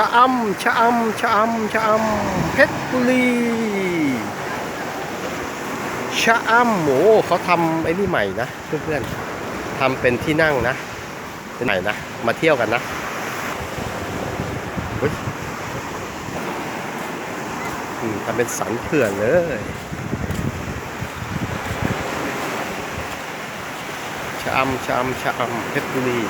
ชะอำชะอำชะอำชะอำเพชรบุรีชะอำโอ้เขาทำไอ้นี่ใหม่นะเพื่อนๆทำเป็นที่นั่งนะเป็นไหนนะ มาเที่ยวกันนะเฮ้ยทำเป็นสันเขื่อนเลยชะอำชะอำชะอำเพชรบุรี